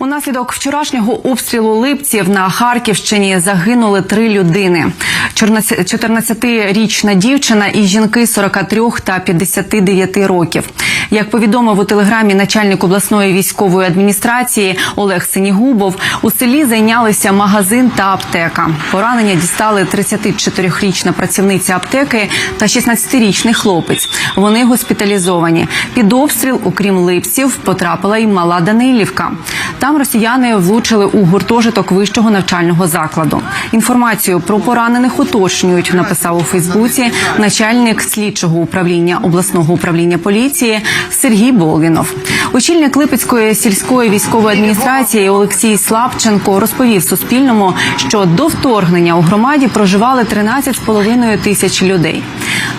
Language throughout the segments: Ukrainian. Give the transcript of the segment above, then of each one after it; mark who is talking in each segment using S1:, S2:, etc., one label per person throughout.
S1: Унаслідок вчорашнього обстрілу липців на Харківщині загинули три людини: 14-річна дівчина і жінки 43 та 59 років. Як повідомив у телеграмі начальник обласної військової адміністрації Олег Синігубов, у селі зайнялися магазин та аптека. Поранення дістали 34-річна працівниця аптеки та 16-річний хлопець. Вони госпіталізовані. Під обстріл, окрім липців, потрапила й мала Данилівка. Там росіяни влучили у гуртожиток вищого навчального закладу. Інформацію про поранених уточнюють, написав у Фейсбуці начальник слідчого управління обласного управління поліції Сергій Болвінов. Очільник Липецької сільської військової адміністрації Олексій Слабченко розповів Суспільному, що до вторгнення у громаді проживали 13,5 тисяч людей.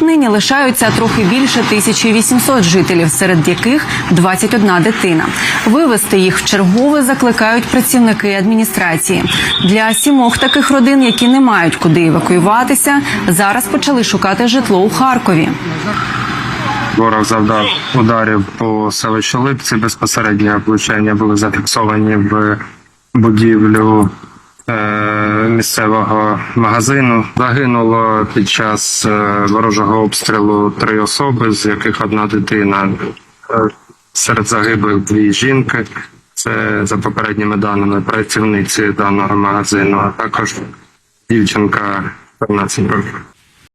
S1: Нині лишаються трохи більше 1800 жителів, серед яких 21 дитина. Вивезти їх в чергове закликають працівники адміністрації. Для сімох таких родин, які не мають куди евакуюватися, зараз почали шукати житло у Харкові.
S2: Ворог завдав ударів по селищу Липці. Безпосередньо влучання були зафіксовані в будівлю е, місцевого магазину. Загинуло під час е, ворожого обстрілу три особи, з яких одна дитина. Е, серед загиблих дві жінки. Це за попередніми даними працівниці даного магазину, а також дівчинка 15 років.